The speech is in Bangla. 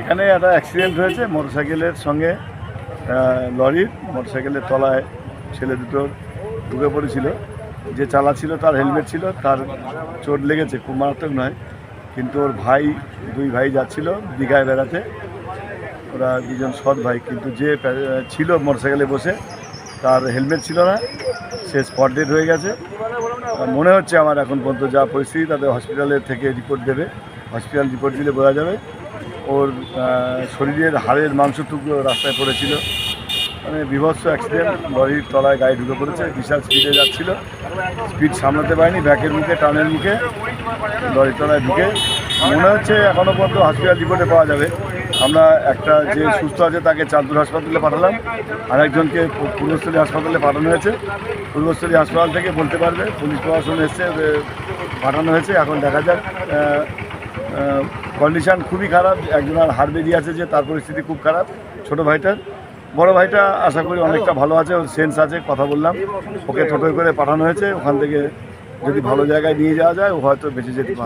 এখানে একটা অ্যাক্সিডেন্ট হয়েছে, মোটরসাইকেলের সঙ্গে লরির, মোটরসাইকেলের তলায় ছেলে দুটো ঢুকে পড়েছিল। যে চালাচ্ছিল তার হেলমেট ছিল, তার চোট লেগেছে, খুব মারাত্মক নয়। কিন্তু ওর ভাই, দুই ভাই যাচ্ছিল দীঘায় বেড়াতে। ওরা দুজন সৎ ভাই, কিন্তু যে ছিল মোটরসাইকেলে বসে, তার হেলমেট ছিল না। সে স্পট ডেড হয়ে গেছে। মনে হচ্ছে আমার এখন পর্যন্ত যা পরিস্থিতি, তাদের হসপিটালের থেকে রিপোর্ট দেবে। হসপিটাল রিপোর্ট দিলে বোঝা যাবে। ওর শরীরের হাড়ের মাংসটুকু রাস্তায় পড়েছিল। মানে বিভৎস অ্যাক্সিডেন্ট লরির তলায় গায়ে ঢুকে পড়েছে, বিশাল স্পিডে যাচ্ছিল। স্পিড সামলাতে পারেনি, ব্যাকের মুখে টানের মুখে, লরির তলায় ঢুকে। মনে হচ্ছে এখনও পর্যন্ত হসপিটাল রিপোর্টে পাওয়া যাবে। আমরা একটা যে সুস্থ আছে তাকে চাঁদপুর হাসপাতালে পাঠালাম। আর একজনকে পূর্বস্থলী হাসপাতালে পাঠানো হয়েছে। পূর্বস্থলী হাসপাতাল থেকে বলতে পারবে, পুলিশ প্রশাসন এসছে পাঠানো হয়েছে। এখন দেখা যাক কন্ডিশন খুবই খারাপ। একজনের হার বেরিয়ে আছে যে তার পরিস্থিতি খুব খারাপ, ছোট ভাইটার। বড় ভাইটা আশা করি অনেকটা ভালো আছে, ওর সেন্স আছে, কথা বললাম। ওকে টোটো করে পাঠানো হয়েছে, ওখান থেকে যদি ভালো জায়গায় নিয়ে যাওয়া যায়, ও হয়তো বেঁচে যেতে পারে